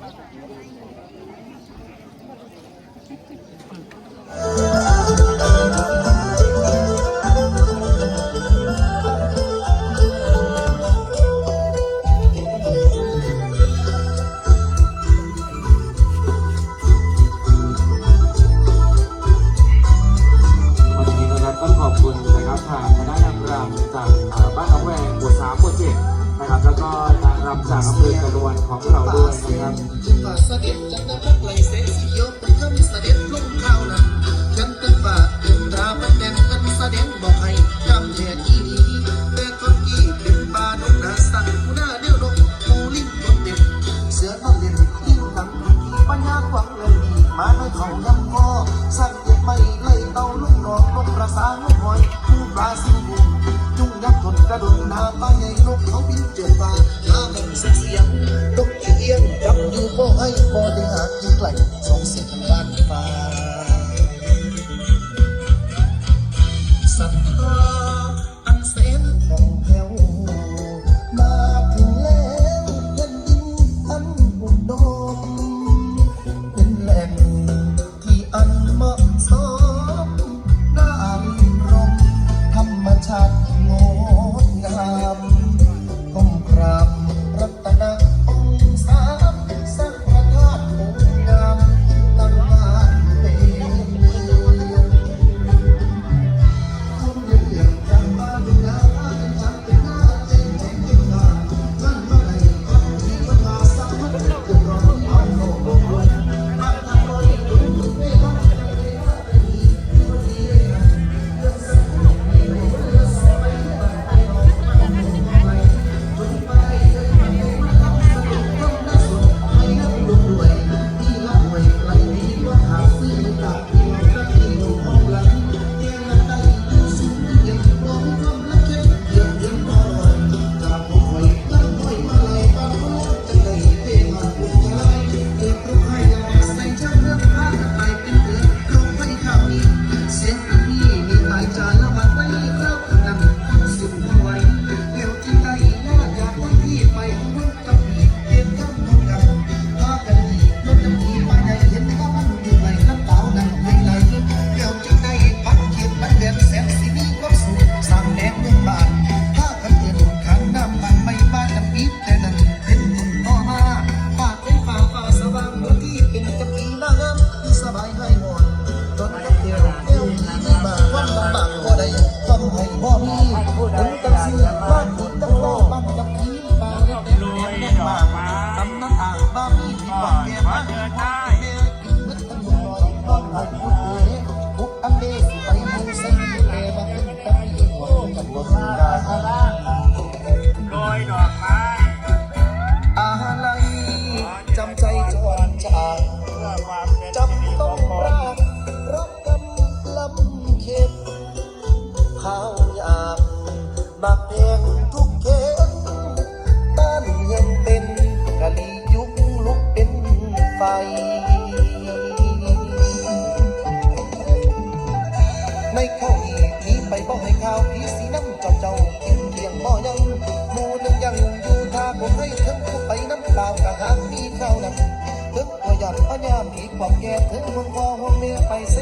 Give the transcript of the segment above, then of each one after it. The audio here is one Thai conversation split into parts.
Thank you.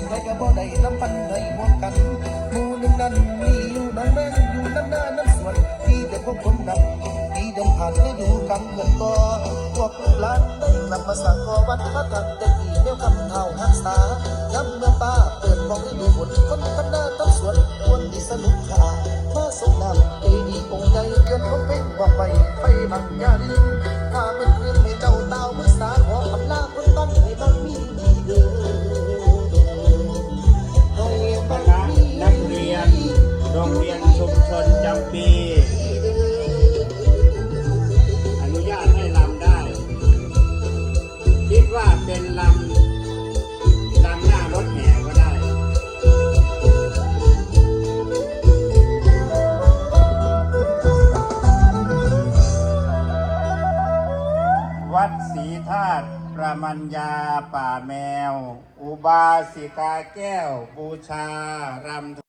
ไว้ก็บ่ได้ลำพันในห่วงกันหมู่หนึ่งนั้นมีอยู่น้องแม่อยู่น้ำหน้าน้ำสวนที่เด็กพวกผมนั้นที่เดินผ่านได้ดูกันเหมือนก็พวกลูกหลานได้กลับมาสังกอวัดพระกันแต่ดีเดียวคำเท่าหักษาย้ำเมื่อป้าเปิดมองได้ดูฝนคนทั้งหน้าทั้งสวนคนที่สนุกขามาสงน้ำเจดีองค์ใหญ่เยือนผมเพ่งว่าไปไฟบางยาดี โรงเรียนชุมชนจำปีอนุญาตให้ลำได้ คิดว่าเป็นลำลำหน้ารถแห่ก็ได้วัดศรีธาตุประมัญญาป่าแมว อุบาสิกาแก้ว บูชารำ